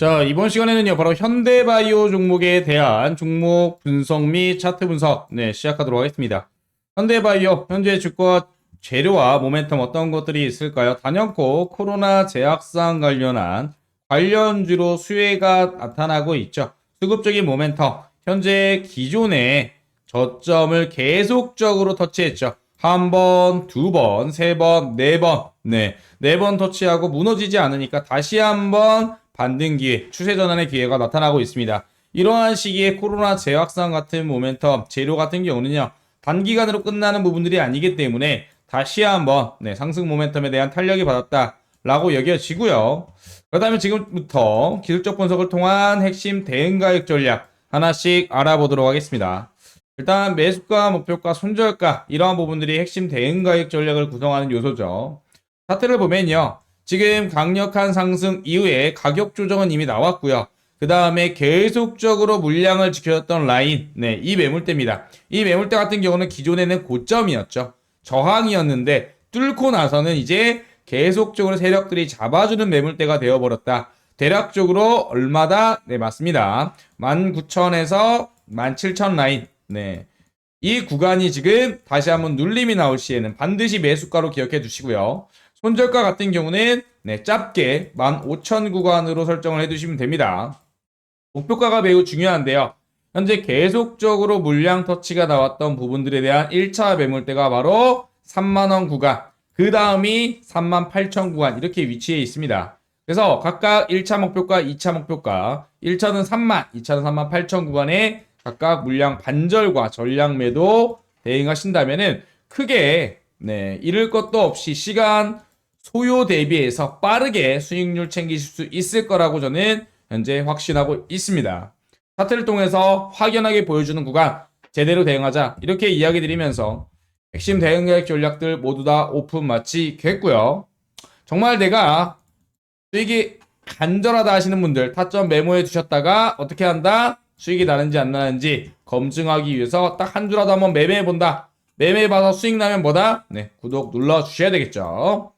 자, 이번 시간에는요, 바로 현대바이오 종목에 대한 종목 분석 및 차트 분석, 네, 시작하도록 하겠습니다. 현대바이오, 현재 주가 재료와 모멘텀 어떤 것들이 있을까요? 단연코 코로나 제약상 관련한 관련주로 수혜가 나타나고 있죠. 수급적인 모멘텀, 현재 기존의 저점을 계속적으로 터치했죠. 한 번, 두 번, 세 번, 네 번, 네, 네 번 터치하고 무너지지 않으니까 다시 한번 반등 기회, 추세 전환의 기회가 나타나고 있습니다. 이러한 시기에 코로나 재확산 같은 모멘텀, 재료 같은 경우는요, 단기간으로 끝나는 부분들이 아니기 때문에 다시 한번 네, 상승 모멘텀에 대한 탄력이 받았다라고 여겨지고요. 그렇다면 지금부터 기술적 분석을 통한 핵심 대응 가격 전략 하나씩 알아보도록 하겠습니다. 일단 매수가, 목표가, 손절가 이러한 부분들이 핵심 대응 가격 전략을 구성하는 요소죠. 차트를 보면요. 지금 강력한 상승 이후에 가격 조정은 이미 나왔고요. 그 다음에 계속적으로 물량을 지켜줬던 라인, 네, 이 매물대입니다. 이 매물대 같은 경우는 기존에는 고점이었죠. 저항이었는데 뚫고 나서는 이제 계속적으로 세력들이 잡아주는 매물대가 되어버렸다. 대략적으로 얼마다? 네, 맞습니다. 19,000에서 17,000 라인. 네. 이 구간이 지금 다시 한번 눌림이 나올 시에는 반드시 매수가로 기억해 두시고요. 손절가 같은 경우는 네, 짧게 15,000 구간으로 설정을 해 두시면 됩니다. 목표가가 매우 중요한데요. 현재 계속적으로 물량 터치가 나왔던 부분들에 대한 1차 매물대가 바로 3만원 구간, 그 다음이 38,000 구간 이렇게 위치해 있습니다. 그래서 각각 1차 목표가, 2차 목표가, 1차는 3만, 2차는 3만 8천 구간에 각각 물량 반절과 전량 매도 대응하신다면은 크게 네, 잃을 것도 없이 시간 소요 대비해서 빠르게 수익률 챙기실 수 있을 거라고 저는 현재 확신하고 있습니다. 차트를 통해서 확연하게 보여주는 구간 제대로 대응하자 이렇게 이야기 드리면서 핵심 대응 계획 전략들 모두 다 오픈 마치겠고요. 정말 내가 수익이 간절하다 하시는 분들 타점 메모해 두셨다가 어떻게 한다? 수익이 나는지 안 나는지 검증하기 위해서 딱 한 주라도 한번 매매해 본다. 매매해 봐서 수익 나면 뭐다? 네, 구독 눌러 주셔야 되겠죠.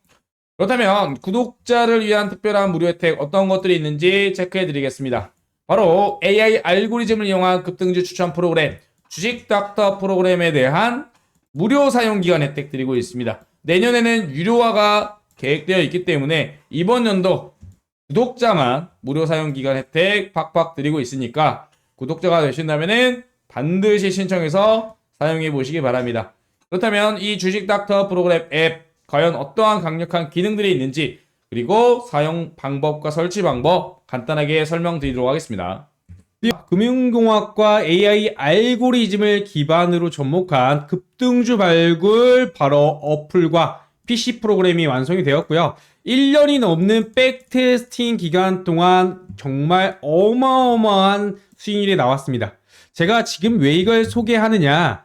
그렇다면 구독자를 위한 특별한 무료 혜택 어떤 것들이 있는지 체크해 드리겠습니다. 바로 AI 알고리즘을 이용한 급등주 추천 프로그램 주식 닥터 프로그램에 대한 무료 사용 기간 혜택 드리고 있습니다. 내년에는 유료화가 계획되어 있기 때문에 이번 연도 구독자만 무료 사용 기간 혜택 팍팍 드리고 있으니까 구독자가 되신다면은 반드시 신청해서 사용해 보시기 바랍니다. 그렇다면 이 주식 닥터 프로그램 앱 과연 어떠한 강력한 기능들이 있는지 그리고 사용 방법과 설치 방법 간단하게 설명드리도록 하겠습니다. 금융공학과 AI 알고리즘을 기반으로 접목한 급등주 발굴 바로 어플과 PC 프로그램이 완성이 되었고요. 1년이 넘는 백테스팅 기간 동안 정말 어마어마한 수익률이 나왔습니다. 제가 지금 왜 이걸 소개하느냐?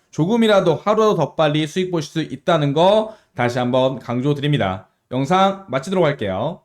조금이라도 하루 더 빨리 수익 보실 수 있다는 거 다시 한번 강조드립니다. 영상 마치도록 할게요.